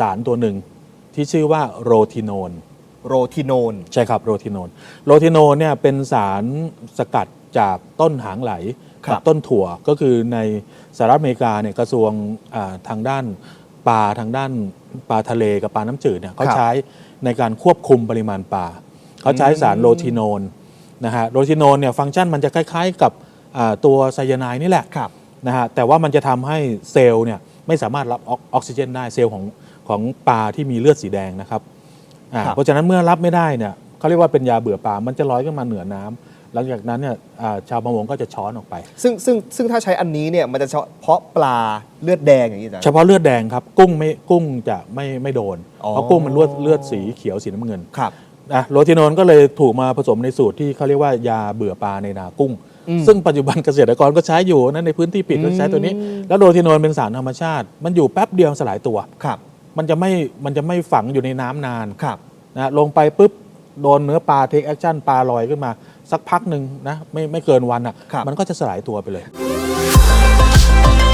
สารตัวหนึ่งที่ชื่อว่าโรทินอนโรทิโนน ใช่ครับโรทินอนโรทินอนเนี่ยเป็นสารสกัดจากต้นหางไหลครักับต้นถั่วก็คือในสหรัฐอเมริกาเนี่ยกระทรวงอ่าทางด้านปลาทางด้านปลาทะเลกับปลาน้ำจืดเนี่ยเขาครับใช้ในการควบคุมปริมาณปลาเขาใช้สารโรทินอนนะฮะโรทินอนเนี่ยฟังก์ชันมันจะคล้ายๆกับอ่าตัวไซยาไนด์นี่แหละครับนะฮะแต่ว่ามันจะทำให้เซลล์เนี่ยไม่สามารถรับออกออกซิเจนได้เซลล์ของ ของปลาที่มีเลือดสีแดงนะครับอ่าครับ เพราะฉะนั้นเมื่อรับไม่ได้เนี่ยเขาเรียกว่าเป็นยาเบื่อปลา มันจะลอยขึ้นมาเหนือน้ำหลังจากนั้นเนี่ยอ่าชาวประมงก็จะช้อนออกไป ซึ่งซึ่งซึ่งถ้าใช้อันนี้เนี่ยมันจะเฉพาะปลาเลือดแดงอย่างนี้จ้ะ เฉพาะเลือดแดงครับกุ้งไม่กุ้งจะไม่ไม่โดน อ๋อ เพราะกุ้งมันเลือดเลือดสีเขียวสีน้ำเงิน ครับ นะโรทินอนก็เลยถูกมาผสมในสูตรที่เขาเรียกว่ายาเบื่อปลาในนากุ้ง อืมซึ่งปัจจุบันเกษตรกรก็ใช้อยู่นะในพื้นที่ปิดก็ใช้ตัวนี้ อืม แล้วโรทินอนเป็นสารธรรมชาติ มันอยู่แป๊บเดียวสลายตัว ครับ มันจะไม่มันจะไม่ฝังอยู่ในน้ำนานครับนะลงไปปุ๊บโดนเนื้อปลาเทคแอคชั่นปลาลอยขึ้นมา สักพักหนึ่งนะไม่ไม่เกินวันอะ ครับ มันก็จะสลายตัวไปเลย「